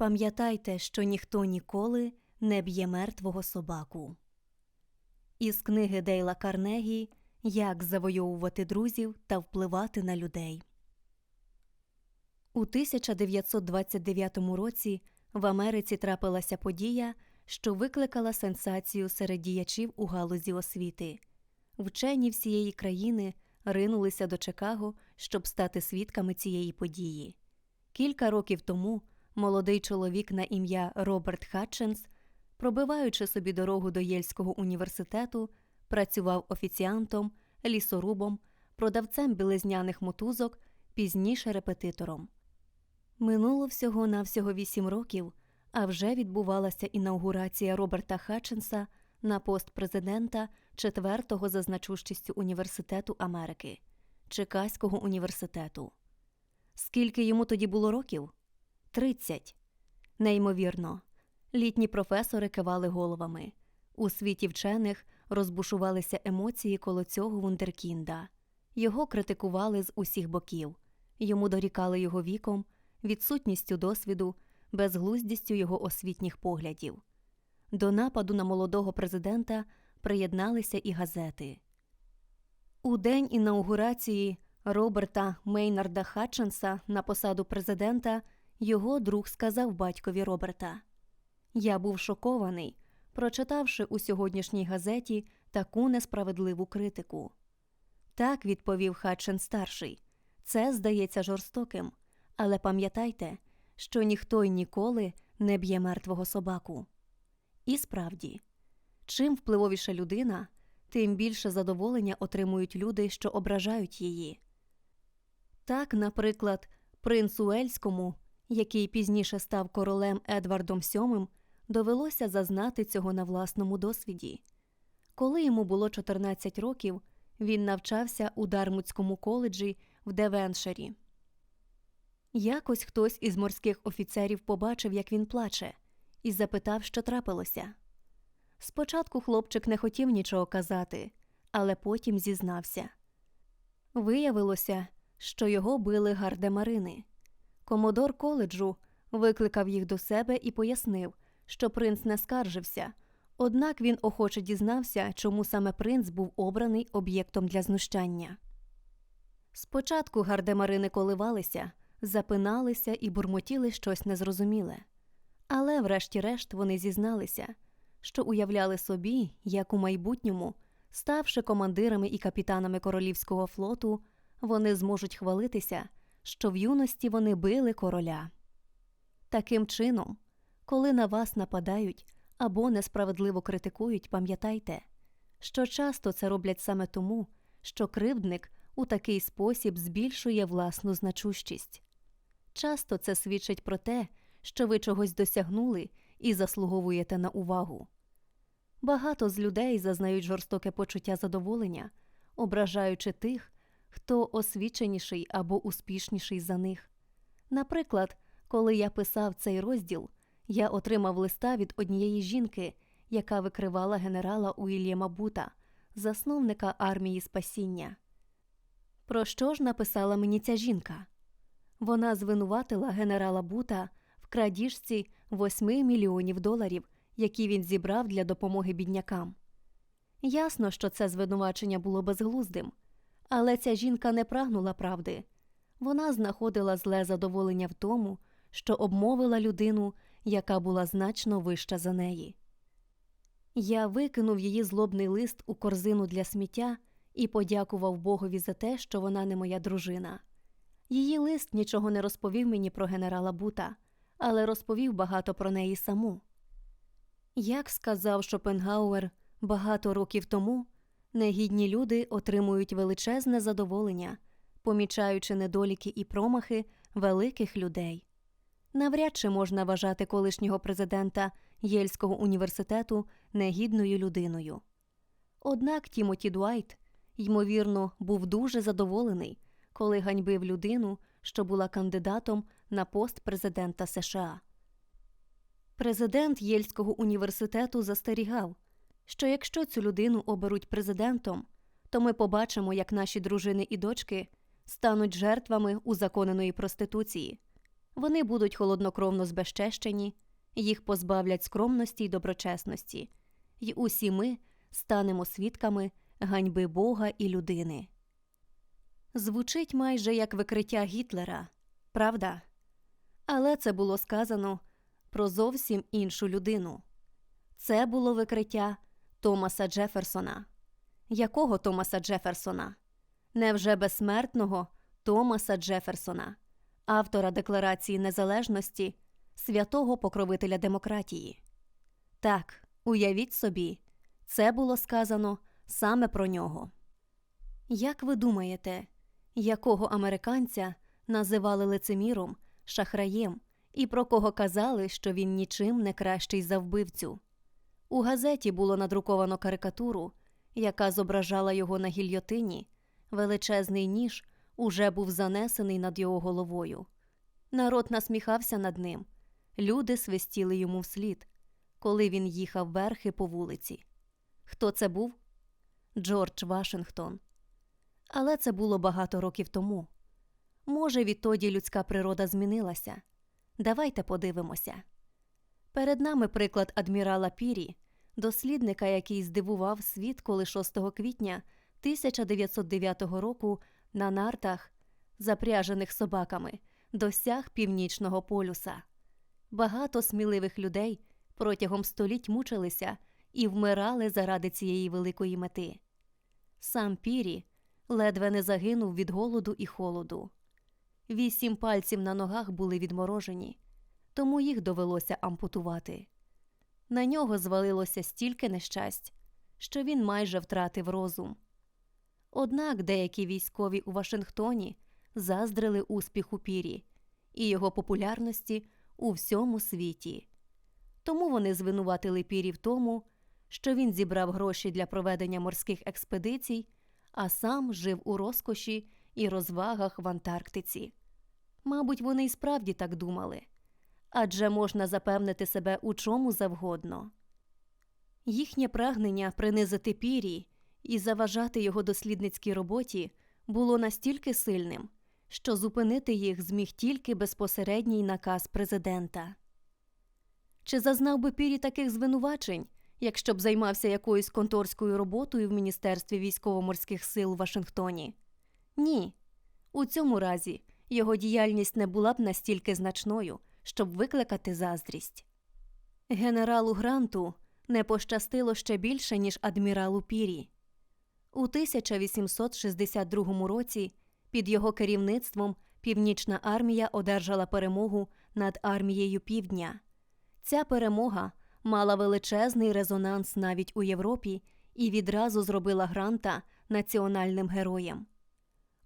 Пам'ятайте, що ніхто ніколи не б'є мертвого собаку. Із книги Дейла Карнегі Як завойовувати друзів та впливати на людей. У 1929 році в Америці трапилася подія, що викликала сенсацію серед діячів у галузі освіти. Вчені всієї країни ринулися до Чикаго, щоб стати свідками цієї події. Кілька років тому молодий чоловік на ім'я Роберт Хатченс, пробиваючи собі дорогу до Єльського університету, працював офіціантом, лісорубом, продавцем білизняних мотузок, пізніше репетитором. Минуло всього навсього вісім років, а вже відбувалася інаугурація Роберта Хатченса на пост президента четвертого за значущістю університету Америки Чикаського університету. Скільки йому тоді було років? Тридцять. Неймовірно. Літні професори кивали головами. У світі вчених розбушувалися емоції коло цього вундеркінда. Його критикували з усіх боків. Йому дорікали його віком, відсутністю досвіду, безглуздістю його освітніх поглядів. До нападу на молодого президента приєдналися і газети. У день інаугурації Роберта Мейнарда Хатченса на посаду президента його друг сказав батькові Роберта: Я був шокований, прочитавши у сьогоднішній газеті таку несправедливу критику. Так відповів Хатчен старший. Це здається жорстоким, але пам'ятайте, що ніхто й ніколи не б'є мертвого собаку. І справді, чим впливовіша людина, тим більше задоволення отримують люди, що ображають її. Так, наприклад, принцу Ельському, який пізніше став королем Едвардом VII, довелося зазнати цього на власному досвіді. Коли йому було 14 років, він навчався у Дармутському коледжі в Девеншері. Якось хтось із морських офіцерів побачив, як він плаче, і запитав, що трапилося. Спочатку хлопчик не хотів нічого казати, але потім зізнався. Виявилося, що його били гардемарини. Комодор коледжу викликав їх до себе і пояснив, що принц не скаржився, однак він охоче дізнався, чому саме принц був обраний об'єктом для знущання. Спочатку гардемарини коливалися, запиналися і бурмотіли щось незрозуміле. Але, врешті-решт, вони зізналися, що уявляли собі, як у майбутньому, ставши командирами і капітанами королівського флоту, вони зможуть хвалитися, що в юності вони били короля. Таким чином, коли на вас нападають або несправедливо критикують, пам'ятайте, що часто це роблять саме тому, що кривдник у такий спосіб збільшує власну значущість. Часто це свідчить про те, що ви чогось досягнули і заслуговуєте на увагу. Багато з людей зазнають жорстоке почуття задоволення, ображаючи тих, хто освіченіший або успішніший за них. Наприклад, коли я писав цей розділ, я отримав листа від однієї жінки, яка викривала генерала Уільяма Бута, засновника армії спасіння. Про що ж написала мені ця жінка? Вона звинуватила генерала Бута в крадіжці 8 мільйонів доларів, які він зібрав для допомоги біднякам. Ясно, що це звинувачення було безглуздим, але ця жінка не прагнула правди. Вона знаходила зле задоволення в тому, що обмовила людину, яка була значно вища за неї. Я викинув її злобний лист у корзину для сміття і подякував Богові за те, що вона не моя дружина. Її лист нічого не розповів мені про генерала Бута, але розповів багато про неї саму. Як сказав Шопенгауер багато років тому, негідні люди отримують величезне задоволення, помічаючи недоліки і промахи великих людей. Навряд чи можна вважати колишнього президента Єльського університету негідною людиною. Однак Тімоті Дуайт, ймовірно, був дуже задоволений, коли ганьбив людину, що була кандидатом на пост президента США. Президент Єльського університету застерігав, що якщо цю людину оберуть президентом, то ми побачимо, як наші дружини і дочки стануть жертвами узаконеної проституції. Вони будуть холоднокровно збезчещені, їх позбавлять скромності й доброчесності, й усі ми станемо свідками ганьби Бога і людини. Звучить майже як викриття Гітлера, правда? Але це було сказано про зовсім іншу людину. Це було викриття Томаса Джеферсона. Якого Томаса Джеферсона? Невже безсмертного Томаса Джеферсона, автора Декларації Незалежності, святого покровителя демократії? Так, уявіть собі, це було сказано саме про нього. Як ви думаєте, якого американця називали лицеміром, шахраєм і про кого казали, що він нічим не кращий за вбивцю? У газеті було надруковано карикатуру, яка зображала його на гільйотині. Величезний ніж уже був занесений над його головою. Народ насміхався над ним. Люди свистіли йому вслід, коли він їхав верхи по вулиці. Хто це був? Джордж Вашингтон. Але це було багато років тому. Може, відтоді людська природа змінилася. Давайте подивимося. Перед нами приклад адмірала Пірі, дослідника, який здивував світ, коли 6 квітня 1909 року на нартах, запряжених собаками, досяг північного полюса. Багато сміливих людей протягом століть мучилися і вмирали заради цієї великої мети. Сам Пірі ледве не загинув від голоду і холоду. Вісім пальців на ногах були відморожені, тому їх довелося ампутувати. На нього звалилося стільки нещасть, що він майже втратив розум. Однак деякі військові у Вашингтоні заздрили успіху Пірі і його популярності у всьому світі. Тому вони звинуватили Пірі в тому, що він зібрав гроші для проведення морських експедицій, а сам жив у розкоші і розвагах в Антарктиці. Мабуть, вони й справді так думали адже можна запевнити себе у чому завгодно. Їхнє прагнення принизити пірі і заважати його дослідницькій роботі було настільки сильним, що зупинити їх зміг тільки безпосередній наказ президента. Чи зазнав би пірі таких звинувачень, якщо б займався якоюсь конторською роботою в Міністерстві військово-морських сил у Вашингтоні? Ні. У цьому разі його діяльність не була б настільки значною, щоб викликати заздрість. Генералу Гранту не пощастило ще більше, ніж адміралу Пірі. У 1862 році під його керівництвом Північна армія одержала перемогу над армією Півдня. Ця перемога мала величезний резонанс навіть у Європі і відразу зробила Гранта національним героєм.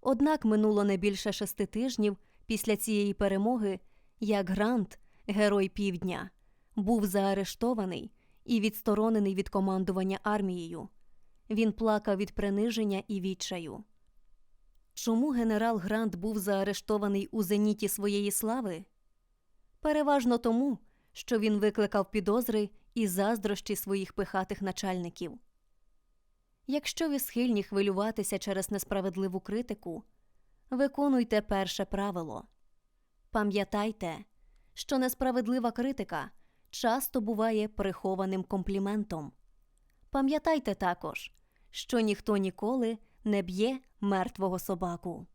Однак минуло не більше шести тижнів після цієї перемоги, як Грант, герой Півдня, був заарештований і відсторонений від командування армією. Він плакав від приниження і відчаю. Чому генерал Грант був заарештований у зеніті своєї слави? Переважно тому, що він викликав підозри і заздрощі своїх пихатих начальників. Якщо ви схильні хвилюватися через несправедливу критику, виконуйте перше правило. Пам'ятайте, що несправедлива критика часто буває прихованим компліментом. Пам'ятайте також, що ніхто ніколи не б'є мертвого собаку.